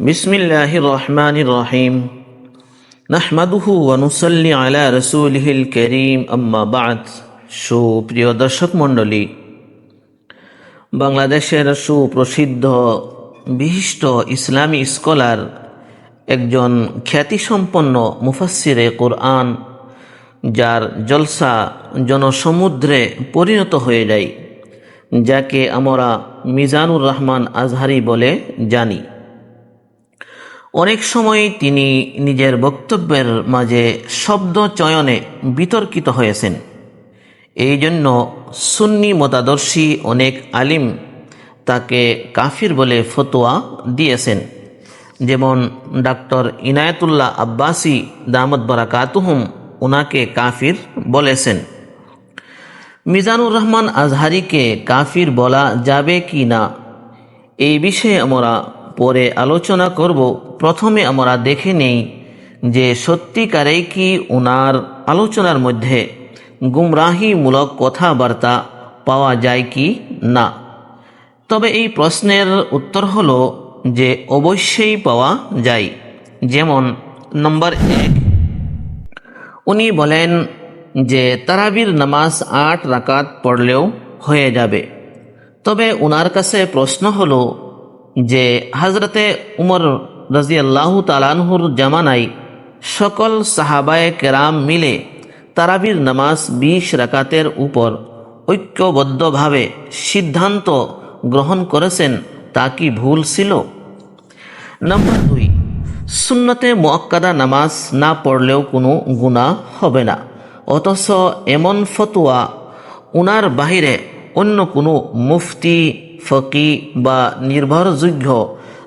بسم الله الرحمن الرحيم نحمده ونصلي على رسوله الكريم أما بعد সুপ্রিয় দর্শক মণ্ডলী বাংলাদেশের সুপ্রসিদ্ধ বিশিষ্ট ইসলামী স্কলার একজন খ্যাতিসম্পন্ন মুফাসিরে কোরআন যার জলসা জনসমুদ্রে পরিণত হয়ে যায় যাকে আমরা মিজানুর রহমান আজহারি বলে জানি অনেক সময় তিনি নিজের বক্তব্যের মাঝে শব্দ চয়নে বিতর্কিত হয়েছেন। এই জন্য সুন্নি মতাদর্শী অনেক আলিম তাকে কাফির বলে ফতোয়া দিয়েছেন। যেমন ডাক্তার ইনায়তুল্লাহ আব্বাসি দামদ বারাকাতুহুম ওনাকে কাফির বলেছেন। মিজানুর রহমান আজহারিকে কাফির বলা যাবে কি না? এই বিষয়ে আমরা পরে আলোচনা করব। প্রথমে আমরা দেখে নেই যে সত্যিকারেই কি ওনার আলোচনার মধ্যে গুমরাহিমূলক কথাবার্তা পাওয়া যায় কি না? তবে এই প্রশ্নের উত্তর হলো যে অবশ্যই পাওয়া যায়। যেমন নম্বর এক, উনি বলেন যে তারাবির নামাজ আট রাকাত পড়লেও হয়ে যাবে। তবে ওনার কাছে প্রশ্ন হলো যে হজরতে উমর রাজিয়াল্লাহু তালানহুর জামানায় সকল সাহাবায়ে কেরাম মিলে তারাবির নামাজ বিশ রাকাতের উপর ঐক্যবদ্ধভাবে সিদ্ধান্ত গ্রহণ করেছেন, তা কি ভুল ছিল? নম্বর দুই, সুন্নতে মোয়াক্কাদা নামাজ না পড়লেও কোনো গুণা হবে না। অথচ এমন ফতোয়া উনার বাহিরে অন্য কোনো মুফতি, ফকি বা নির্ভরযোগ্য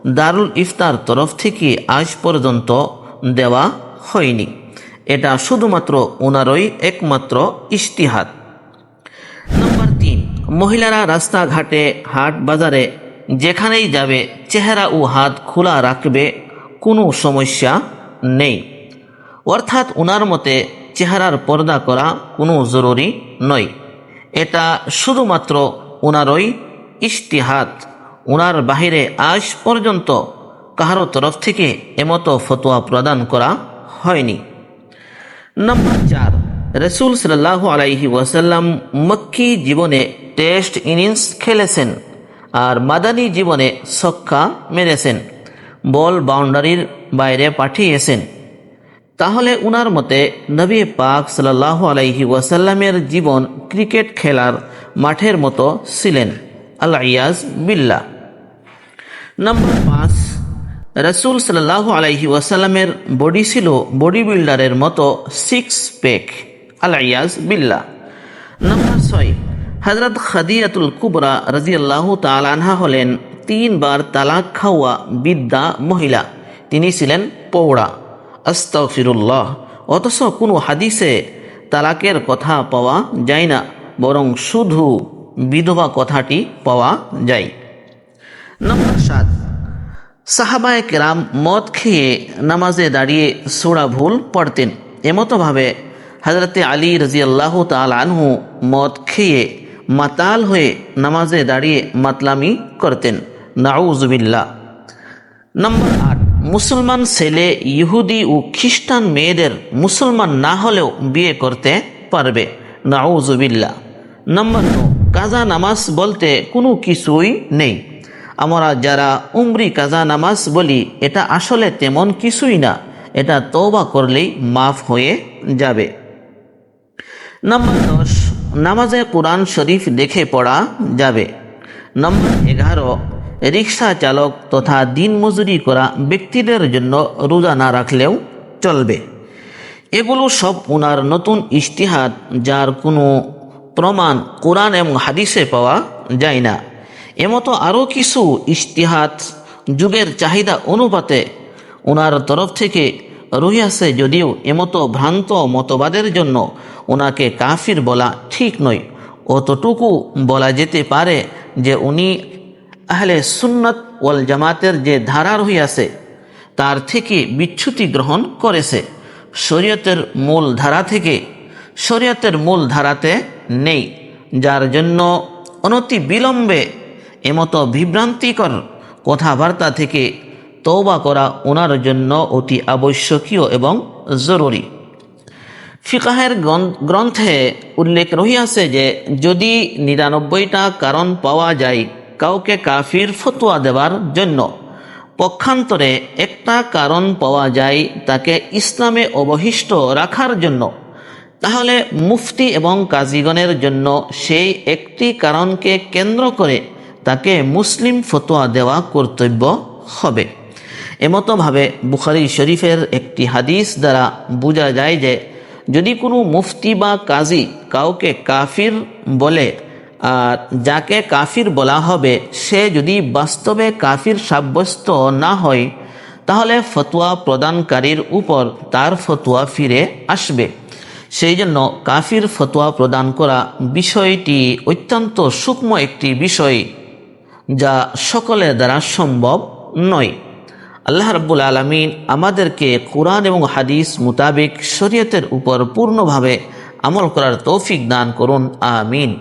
দারুল ইফতার তরফ থেকে আজ পর্যন্ত দেওয়া হয়নি। এটা শুধুমাত্র ওনারই একমাত্র ইশতিহাদ। নম্বর তিন, মহিলারা রাস্তাঘাটে, হাট বাজারে, যেখানেই যাবে, চেহারা ও হাত খোলা রাখবে, কোনো সমস্যা নেই। অর্থাৎ ওনার মতে, চেহারার পর্দা করা কোনো জরুরি নয়। এটা শুধুমাত্র ওনারই ইশতিহাদ। ওনার বাহিরে আজ পর্যন্ত কাহারো তরফ থেকে এমতো ফতোয়া প্রদান করা হয়নি। নম্বর চার, রসুল সাল্লাহ আলাইহি ওয়াসাল্লাম মক্কি জীবনে টেস্ট ইনিংস খেলেছেন আর মাদানী জীবনে ছক্কা মেরেছেন, বল বাউন্ডারির বাইরে পাঠিয়েছেন। তাহলে উনার মতে নবী পাক সাল্লাহ আলাইহি ওয়াসাল্লামের জীবন ক্রিকেট খেলার মাঠের মতো ছিলেন আল্লাহ ইয়াজ বিল্লা নম্বর পাঁচ রসুল সাল্লাহ আলাইহি ওয়াসাল্লামের বডি ছিল বডি বিল্ডারের মতো সিক্স পেক আলাইয়াজ বিল্লা নম্বর ছয় হজরত খাদিয়াতুল কুবরা রাজিয়াল্লাহ তালানহা হলেন তিনবার তালাক খাওয়া বিদ্যা মহিলা। তিনি ছিলেন পৌড়া আস্তাফিরুল্লাহ অথচ কোনো হাদিসে তালাকের কথা পাওয়া যায় না, বরং শুধু বিধবা কথাটি পাওয়া যায়। নম্বর সাত। সাহাবায় কেরাম মদ খেয়ে নামাজে দাঁড়িয়ে সোড়া ভুল পড়তেন। এমতোভাবে হজরতে আলী রাজিয়াল্লাহ তাল আনহু মদ খেয়ে মাতাল হয়ে নামাজে দাঁড়িয়ে মাতলামি করতেন। নাউজবিল্লা নম্বর আট। মুসলমান ছেলে ইহুদি ও খ্রিস্টান মেয়েদের মুসলমান না হলেও বিয়ে করতে পারবে। নাউজবিল্লা নম্বর কাজা নামাজ বলতে কোনো কিছুই নেই। আমরা যারা উমরি কাজা নামাজ বলি, এটা আসলে তেমন কিছুই না। এটা তৌবা করলেই মাফ হয়ে যাবে। নম্বর দশ, নামাজে কোরআন শরীফ দেখে পড়া যাবে। নম্বর এগারো, রিক্সা চালক তথা দিন মজুরি করা ব্যক্তিদের জন্য রোজা না রাখলেও চলবে। এগুলো সব ওনার নতুন ইশতিহাদ, যার কোনো প্রমাণ কোরআন এবং হাদিসে পাওয়া যায় না। এমতো আরও কিছু ইশতিহাদ যুগের চাহিদা অনুপাতে ওনার তরফ থেকে রহিয়াছে যদিও এমতো ভ্রান্ত মতবাদের জন্য ওনাকে কাফির বলা ঠিক নয়। অতটুকু বলা যেতে পারে যে উনি আহলে সুন্নত ওয়াল জামাতের যে ধারা রহিয়াছে তার থেকে বিচ্যুতি গ্রহণ করেছে। শরীয়তের মূল ধারা থেকে শরীয়তের মূল ধারাতে নেই, যার জন্য অনতি বিলম্বে এমতো বিভ্রান্তিকর কথাবার্তা থেকে তৌবা করা ওনার জন্য অতি আবশ্যকীয় এবং জরুরি। ফিকাহের গ্রন্থ- উল্লেখ রহিয়াছে যে, যদি নিরানব্বইটা কারণ পাওয়া যায় কাউকে কাফির ফতোয়া দেওয়ার জন্য, পক্ষান্তরে একটা কারণ পাওয়া যায় তাকে ইসলামে অবহিষ্ট রাখার জন্য, তাহলে মুফতি এবং কাজীগণের জন্য সেই একটি কারণকে কেন্দ্র করে তাকে মুসলিম ফতোয়া দেওয়া কর্তব্য হবে। এমতোভাবে বুখারি শরীফের একটি হাদিস দ্বারা বোঝা যায় যে, যদি কোনো মুফতি বা কাজী কাউকে কাফির বলে, আর যাকে কাফির বলা হবে, সে যদি বাস্তবে কাফির সাব্যস্ত না হয়, তাহলে ফতোয়া প্রদানকারীর উপর তার ফতোয়া ফিরে আসবে। সেই জন্য কাফির ফতোয়া প্রদান করা বিষয়টি অত্যন্ত সূক্ষ্ম একটি বিষয়। যা সকলের দ্বারা সম্ভব নয়। আল্লাহ রব্বুল আলমিন আমাদেরকে কোরআন এবং হাদিস মোতাবেক শরীয়তের উপর পূর্ণভাবে আমল করার তৌফিক দান করুন, আমিন।